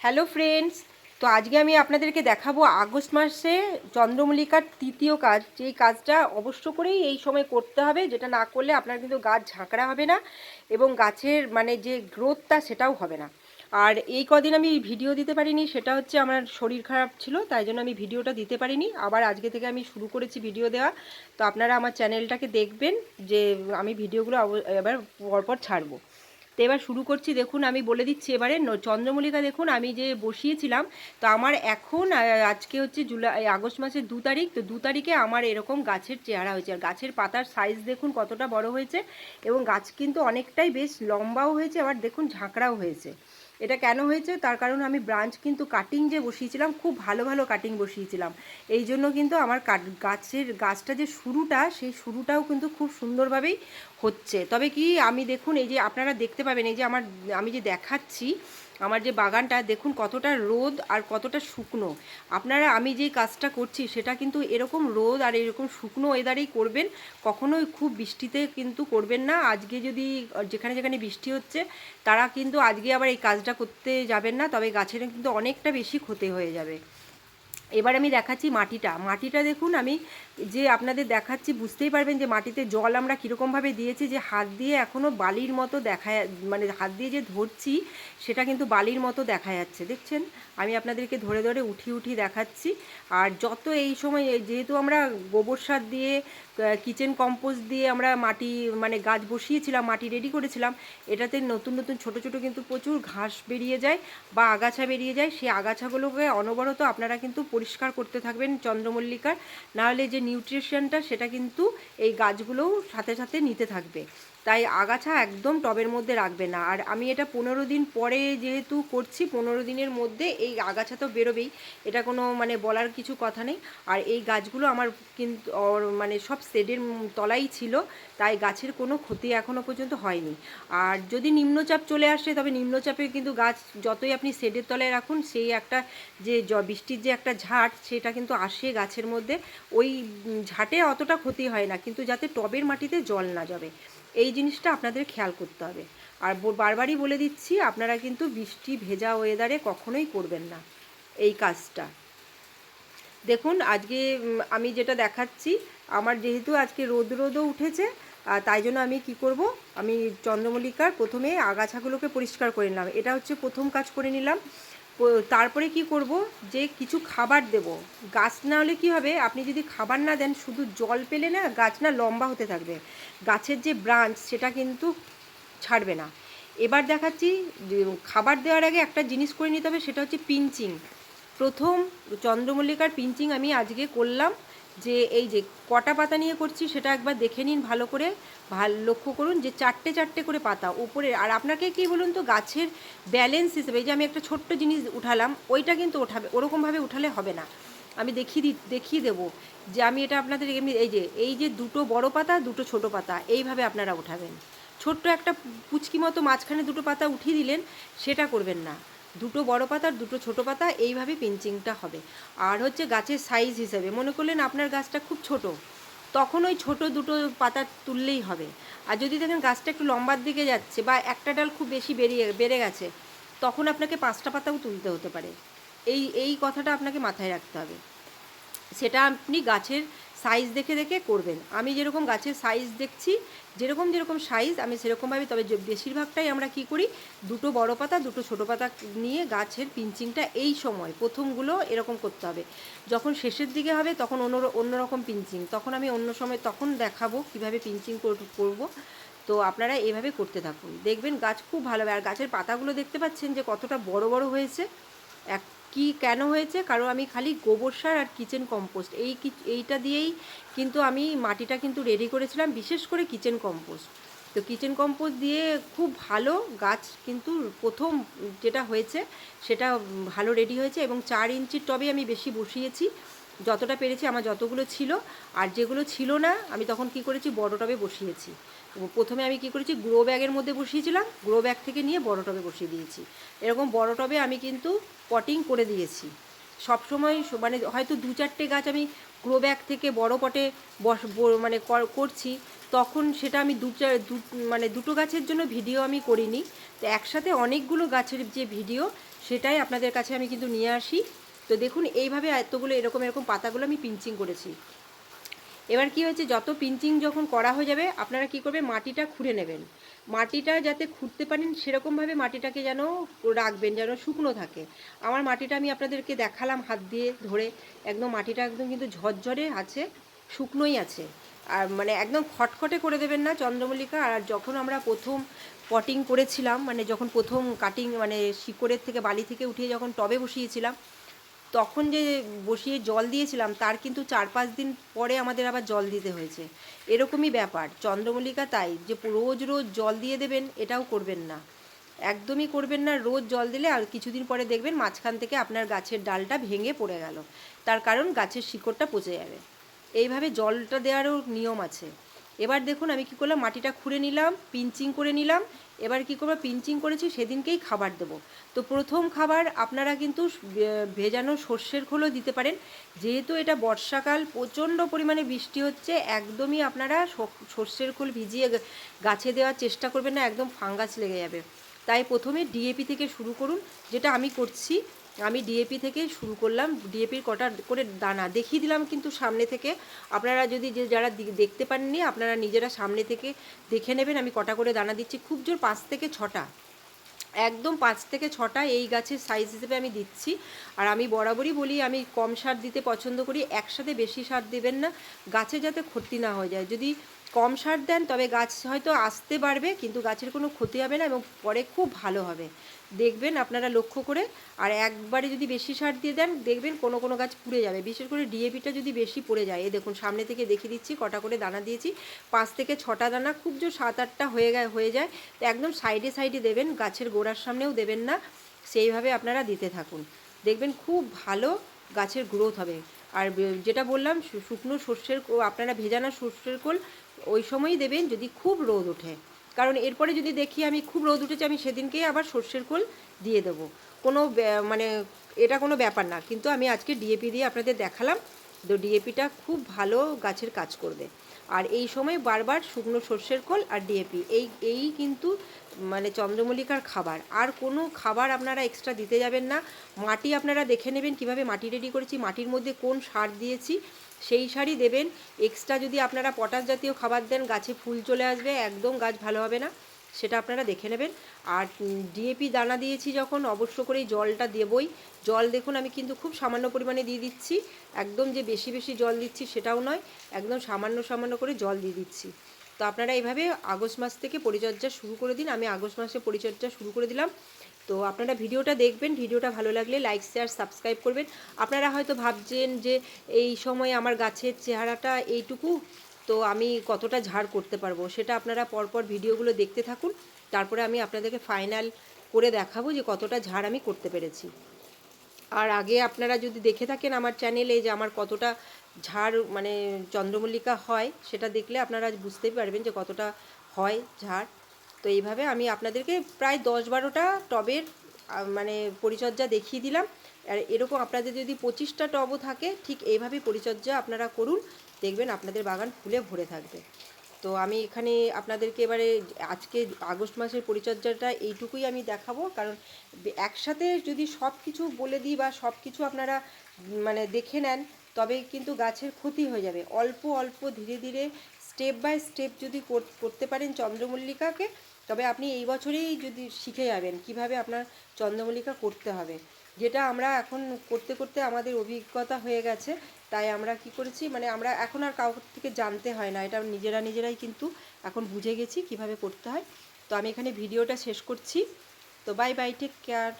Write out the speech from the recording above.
Hello friends, তো আজকে আমি আপনাদেরকে দেখাবো আগস্ট মাসে চন্দ্রমল্লিকার তৃতীয় কাজ। যেই কাজটা অবশ্য করেই এই সময় করতে হবে, যেটা না করলে আপনার কিন্তু গাছ ঝাঁকড়া হবে না এবং গাছের মানে যে গ্রোথটা সেটাও হবে না। আর এই কদিন আমি ভিডিও দিতে পারিনি, সেটা হচ্ছে আমার শরীর খারাপ ছিল, তাই জন্য আমি ভিডিওটা দিতে পারিনি। আবার আজকে থেকে আমি শুরু করেছি ভিডিও দেওয়া। তো আপনারা আমার চ্যানেলটাকে দেখবেন, যে আমি ভিডিওগুলো এবার পরপর ছাড়বো। তো এবার শুরু করছি, দেখুন আমি বলে দিচ্ছি এবারে চন্দ্রমল্লিকা দেখুন আমি যে বসিয়েছিলাম, তো আমার এখন আজকে হচ্ছে জুলাই আগস্ট মাসের দু তারিখ, তো দু তারিখে আমার এরকম গাছের চেহারা হয়েছে। আর গাছের পাতার সাইজ দেখুন কতটা বড় হয়েছে এবং গাছ কিন্তু অনেকটাই বেশ লম্বাও হয়েছে, আবার দেখুন ঝাঁকড়াও হয়েছে। এটা কেন হয়েছে? তার কারণ আমি ব্রাঞ্চ কিন্তু কাটিং যে বসিয়েছিলাম, খুব ভালো ভালো কাটিং বসিয়েছিলাম। এই জন্য কিন্তু আমার গাছের, গাছটা যে শুরুটা, সেই শুরুটাও কিন্তু খুব সুন্দরভাবেই হচ্ছে। তবে কি আমি দেখুন, এই যে আপনারা দেখতে পাবেন, এই যে আমার, আমি যে দেখাচ্ছি আমার যে বাগানটা, দেখুন কতটা রোদ আর কতটা শুকনো। আপনারা, আমি যে কাজটা করছি, সেটা কিন্তু এরকম রোদ আর এরকম শুকনো ওয়েদারেই করবেন। কখনোই খুব বৃষ্টিতে কিন্তু করবেন না। আজকে যদি, যেখানে যেখানে বৃষ্টি হচ্ছে, তারা কিন্তু আজকে আবার এই কাজটা করতে যাবেন না। তবে গাছের কিন্তু অনেকটা বেশি ক্ষতি হয়ে যাবে। এবার আমি দেখাচ্ছি মাটিটা। মাটিটা দেখুন, আমি যে আপনাদের দেখাচ্ছি, বুঝতেই পারবেন যে মাটিতে জল আমরা কীরকমভাবে দিয়েছি, যে হাত দিয়ে এখনও বালির মতো দেখা মানে হাত দিয়ে যে ধরছি, সেটা কিন্তু বালির মতো দেখা যাচ্ছে। দেখছেন? আমি আপনাদেরকে ধরে ধরে উঠি উঠি দেখাচ্ছি। আর যত এই সময় যেহেতু আমরা গোবর সার দিয়ে কিচেন কম্পোস্ট দিয়ে আমরা মাটি মানে গাছ বসিয়েছিলাম, মাটি রেডি করেছিলাম। এটাতে নতুন নতুন, ছোট ছোট কিন্তু প্রচুর ঘাস বেরিয়ে যায় বা আগাছা বেরিয়ে যায়। সেই আগাছাগুলোকে অনবরত আপনারা কিন্তু পরিষ্কার করতে থাকবেন চন্দ্রমল্লিকার। নাহলে যে নিউট্রিশনটা সেটা কিন্তু এই গাছগুলোও সাথে সাথে নিতে থাকবে। তাই আগাছা একদম টবের মধ্যে রাখবে না। আর আমি এটা পনেরো দিন পরে যেহেতু করছি, পনেরো দিনের মধ্যে এই আগাছা তো বেরোবেই। এটা কোনো মানে বলার কিছু কথা নেই। আর এই গাছগুলো আমার কিন্তু মানে সব শেডের তলাই ছিল, তাই গাছের কোনো ক্ষতি এখনও পর্যন্ত হয়নি। আর যদি নিম্নচাপ চলে আসে, তবে নিম্নচাপে কিন্তু গাছ যতই আপনি শেডের তলায় রাখুন, সেই একটা যে বৃষ্টির যে একটা ঝাট সেটা কিন্তু আসে গাছের মধ্যে। ওই ঝাটে অতটা ক্ষতি হয় না, কিন্তু যাতে টবের মাটিতে জল না যাবে। এই জিনিসটা আপনাদের খেয়াল করতে হবে। আর বারবারই বলে দিচ্ছি, আপনারা কিন্তু বৃষ্টি, ভেজা ওয়েদারে কখনোই করবেন না এই কাজটা। দেখুন, আজকে আমি যেটা দেখাচ্ছি, আমার যেহেতু আজকে রোদ রোদও উঠেছে তাই জন্য আমি কি করব, আমি চন্দ্রমল্লিকার প্রথমে আগাছাগুলোকে পরিষ্কার করে নিলাম। এটা হচ্ছে প্রথম কাজ করে নিলাম। তারপরে কি করব? যে কিছু খাবার দেব। গাছ না হলে কি হবে? আপনি যদি খাবার না দেন, শুধু জল পেলে না গাছ না লম্বা হতে থাকবে। গাছের যে ব্রাঞ্চ, সেটা কিন্তু ছাড়বে না। এবার দেখাচ্ছি খাবার দেওয়ার আগে একটা জিনিস করে নিতে হবে, সেটা হচ্ছে পিঞ্চিং। প্রথম চন্দ্রমল্লিকার পিঞ্চিং আমি আজকে করলাম। যে এই যে কটা পাতা নিয়ে করছি সেটা একবার দেখে নিন ভালো করে, ভালো, লক্ষ্য করুন যে চারটে চারটে করে পাতা উপরে। আর আপনাকে কি বলুন তো, গাছের ব্যালেন্স হিসেবে যে আমি একটা ছোট্ট জিনিস উঠালাম, ওইটা কিন্তু ওঠাবে, ওরকমভাবে উঠালে হবে না। আমি দেখিয়ে দি, দেখিয়ে দেবো যে আমি এটা আপনাদের এমনি, এই যে এই যে দুটো বড় পাতা, দুটো ছোট পাতা, এইভাবে আপনারা উঠাবেন। ছোট্ট একটা পুচকি মতো মাঝখানে দুটো পাতা উঠিয়ে দিলেন, সেটা করবেন না। দুটো বড় পাতা আর দুটো ছোট পাতা, এইভাবে পিঞ্চিংটা হবে। আর হচ্ছে গাছের সাইজ হিসেবে, মনে করলেন আপনার গাছটা খুব ছোট, তখন ওই ছোট দুটো পাতা তুললেই হবে। আর যদি দেখেন গাছটা একটু লম্বার দিকে যাচ্ছে বা একটা ডাল খুব বেশি বেরিয়ে, বেড়ে গেছে, তখন আপনাকে পাঁচটা পাতাও তুলতে হতে পারে। এই এই কথাটা আপনাকে মাথায় রাখতে হবে। সেটা আপনি গাছের সাইজ দেখে দেখে করবেন। আমি যেরকম গাছের সাইজ দেখছি, যেরকম যেরকম সাইজ আমি সেরকমভাবে, তবে বেশিরভাগটাই আমরা কি করি, দুটো বড় পাতা, দুটো ছোট পাতা নিয়ে গাছের পিঞ্চিংটা এই সময়, প্রথমগুলো এরকম করতে হবে। যখন শেষের দিকে হবে, তখন অন্য অন্যরকম পিঞ্চিং তখন আমি অন্য সময় তখন দেখাবো কীভাবে পিঞ্চিং করব। তো আপনারা এইভাবে করতে থাকুন। দেখবেন গাছ খুব ভালো হবে। আর গাছের পাতাগুলো দেখতে পাচ্ছেন যে কতটা বড় বড় হয়েছে। এক কি কেন হয়েছে? কারণ আমি খালি গোবর সার আর কিচেন কম্পোস্ট এই এইটা দিয়েই কিন্তু আমি মাটিটা কিন্তু রেডি করেছিলাম, বিশেষ করে কিচেন কম্পোস্ট তো কিচেন কম্পোস্ট দিয়ে খুব ভালো গাছ কিন্তু প্রথম যেটা হয়েছে, সেটা ভালো রেডি হয়েছে এবং চার ইঞ্চির টবে আমি বেশি বসিয়েছি। যতটা পেরেছি আমার যতগুলো ছিল, আর যেগুলো ছিল না, আমি তখন কি করেছি, বড় টবে বসিয়েছি। প্রথমে আমি কি করেছি, গ্রো ব্যাগের মধ্যে বসিয়েছিলাম, গ্রো ব্যাগ থেকে নিয়ে বড় টবে বসিয়ে দিয়েছি। এরকম বড় টবে আমি কিন্তু পটিং করে দিয়েছি। সবসময় মানে হয়তো দু চারটে গাছ আমি গ্রো ব্যাগ থেকে বড় পটে বস মানে করছি, তখন সেটা আমি দু চার দু মানে দুটো গাছের জন্য ভিডিও আমি করিনি। তো একসাথে অনেকগুলো গাছের যে ভিডিও, সেটাই আপনাদের কাছে আমি কিন্তু নিয়ে আসি। তো দেখুন, এইভাবে এতগুলো এরকম এরকম পাতাগুলো আমি পিঞ্চিং করেছি। এবার কি হয়েছে, যত পিঞ্চিং যখন করা হয়ে যাবে, আপনারা কি করবেন, মাটিটা খুঁড়ে নেবেন। মাটিটা যাতে খুঁড়তে পারেন, সেরকমভাবে মাটিটাকে যেন রাখবেন, যেন শুকনো থাকে। আমার মাটিটা আমি আপনাদেরকে দেখালাম হাত দিয়ে ধরে। একদম মাটিটা একদম কিন্তু ঝরঝরে আছে, শুকনোই আছে। আর মানে একদম খটখটে করে দেবেন না চন্দ্রমল্লিকা। আর যখন আমরা প্রথম পটিং করেছিলাম মানে যখন প্রথম কাটিং মানে শিকড়ের থেকে বালি থেকে উঠিয়ে যখন টবে বসিয়েছিলাম তখন যে বসিয়ে জল দিয়েছিলাম, তার কিন্তু চার পাঁচ দিন পরে আমাদের আবার জল দিতে হয়েছে। এরকমই ব্যাপার। চন্দ্রমল্লিকা তাই যে রোজ রোজ জল দিয়ে দেবেন, এটাও করবেন না। একদমই করবেন না, রোজ জল দিলে আর কিছুদিন পরে দেখবেন মাঝখান থেকে আপনার গাছের ডালটা ভেঙে পড়ে গেল। তার কারণ গাছের শিকড়টা পচে যাবে। এইভাবে জলটা দেওয়ারও নিয়ম আছে। এবার দেখুন আমি কি করলাম, মাটিটা খুঁড়ে নিলাম, পিঞ্চিং করে নিলাম। এবার কি করব, পিঞ্চিং করেছি, সেদিনকেই খাবার দেবো। তো প্রথম খাবার আপনারা কিন্তু ভেজানো সর্ষের খোলও দিতে পারেন। যেহেতু এটা বর্ষাকাল, প্রচণ্ড পরিমাণে বৃষ্টি হচ্ছে, একদমই আপনারা সর্ষের খোল ভিজিয়ে গাছে দেওয়ার চেষ্টা করবেন না, একদম ফাঙ্গাস লেগে যাবে। তাই প্রথমে ডিএপি থেকে শুরু করুন, যেটা আমি করছি। আমি ডিএপি থেকে শুরু করলাম। ডিএপির কটা করে দানা দেখিয়ে দিলাম কিন্তু সামনে থেকে। আপনারা যদি যে যারা দেখতে পাননি, আপনারা নিজেরা সামনে থেকে দেখে নেবেন। আমি কটা করে দানা দিচ্ছি। খুব জোর পাঁচ থেকে ছটা। একদম পাঁচ থেকে ছটা এই গাছের সাইজ হিসেবে আমি দিচ্ছি। আর আমি বরাবরই বলি, আমি কম সার দিতে পছন্দ করি। একসাথে বেশি সার দেবেন না। গাছে যাতে ক্ষতি না হয়ে যায়। যদি কম সার দেন, তবে গাছ হয়তো আসতে পারবে, কিন্তু গাছের কোনো ক্ষতি হবে না এবং পরে খুব ভালো হবে। দেখবেন আপনারা লক্ষ্য করে, আর একবারে যদি বেশি সার দিয়ে দেন, দেখবেন কোনো কোনো গাছ পুড়ে যাবে। বিশেষ করে ডিএপিটা যদি বেশি পড়ে যায় এই দেখুন, সামনে থেকে দেখিয়ে দিচ্ছি, কটা করে দানা দিয়েছি, পাঁচ থেকে ছটা দানা খুব জোর সাত আটটা হয়ে যায় হয়ে যায়। তো একদম সাইডে সাইডে দেবেন, গাছের গোড়ার সামনেও দেবেন না, সেইভাবে আপনারা দিতে থাকুন। দেখবেন খুব ভালো গাছের গ্রোথ হবে। আর যেটা বললাম শুকনো কো- আপনারা ভেজানো সর্ষের কোল ওই সময়ই দেবেন যদি খুব রোদ ওঠে। কারণ এরপরে যদি দেখি আমি খুব রোদ উঠেছে, আমি সেদিনকেই আবার সর্ষের খোল দিয়ে দেবো। কোনো মানে এটা কোনো ব্যাপার না। কিন্তু আমি আজকে ডিএপি দিয়ে আপনাদের দেখালাম তো ডিএপিটা খুব ভালো গাছের কাজ করবে। আর এই সময় বারবার শুকনো সর্ষের খোল আর ডিএপি, এই এই কিন্তু মানে চন্দ্রমল্লিকার খাবার। আর কোনো খাবার আপনারা এক্সট্রা দিতে যাবেন না। মাটি আপনারা দেখে নেবেন কীভাবে মাটি রেডি করেছি, মাটির মধ্যে কোন সার দিয়েছি, সেই সারই দেবেন। এক্সট্রা যদি আপনারা পটাশ জাতীয় খাবার দেন, গাছে ফুল চলে আসবে, একদম গাছ ভালো হবে না, সেটা আপনারা দেখে নেবেন। আর ডিএপি দানা দিয়েছি যখন, অবশ্য করেই জলটা দেবই। জল দেখুন, আমি কিন্তু খুব সামান্য পরিমাণে দিয়ে দিচ্ছি। একদম যে বেশি বেশি জল দিচ্ছি সেটাও নয়, একদম সামান্য সামান্য করে জল দিয়ে দিচ্ছি। তো আপনারা এইভাবে আগস্ট মাস থেকে পরিচর্যা শুরু করে দিন। আমি আগস্ট মাসে পরিচর্যা শুরু করে দিলাম। তো আপনারা ভিডিওটা দেখবেন। ভিডিওটা ভালো লাগলে লাইক, শেয়ার, সাবস্ক্রাইব করবেন। আপনারা হয়তো ভাবছেন যে এই সময় আমার গাছের চেহারাটা এইটুকু, তো আমি কতটা ঝাড় করতে পারব? সেটা আপনারা পরপর ভিডিওগুলো দেখতে থাকুন। তারপরে আমি আপনাদেরকে ফাইনাল করে দেখাবো যে কতটা ঝাড় আমি করতে পেরেছি। আর আগে আপনারা যদি দেখে থাকেন আমার চ্যানেলে যে আমার কতটা ঝাড় মানে চন্দ্রমল্লিকা হয়, সেটা দেখলে আপনারা বুঝতেই পারবেন যে কতটা হয় ঝাড়। তো এইভাবে আমি আপনাদেরকে প্রায় দশ বারোটা টবের মানে পরিচর্যা দেখিয়ে দিলাম। আর এরকম আপনাদের যদি পঁচিশটা টবও থাকে, ঠিক এইভাবেই পরিচর্যা আপনারা করুন। দেখবেন আপনাদের বাগান ফুলে ভরে থাকবে। তো আমি এখানে আপনাদেরকে এবারে আজকে আগস্ট মাসের পরিচর্যাটা এইটুকুই আমি দেখাবো। কারণ একসাথে যদি সব কিছু বলে দিই বা সব কিছু আপনারা মানে দেখে নেন, তবে কিন্তু গাছের ক্ষতি হয়ে যাবে। অল্প অল্প ধীরে ধীরে স্টেপ বাই স্টেপ যদি করতে পারেন চন্দ্রমল্লিকাকে, তবে আপনি এই বছরেই যদি শিখে যাবেন কীভাবে আপনার চন্দ্রমল্লিকা করতে হবে। যেটা আমরা এখন করতে করতে আমাদের অভিজ্ঞতা হয়ে গেছে, তাই আমরা কি করেছি মানে আমরা এখন আর কাউর থেকে জানতে হয় না, এটা নিজেরা নিজেরাই কিন্তু এখন বুঝে গেছি কীভাবে করতে হয়। তো আমি এখানে ভিডিওটা শেষ করছি। তো বাই বাই টেক কেয়ার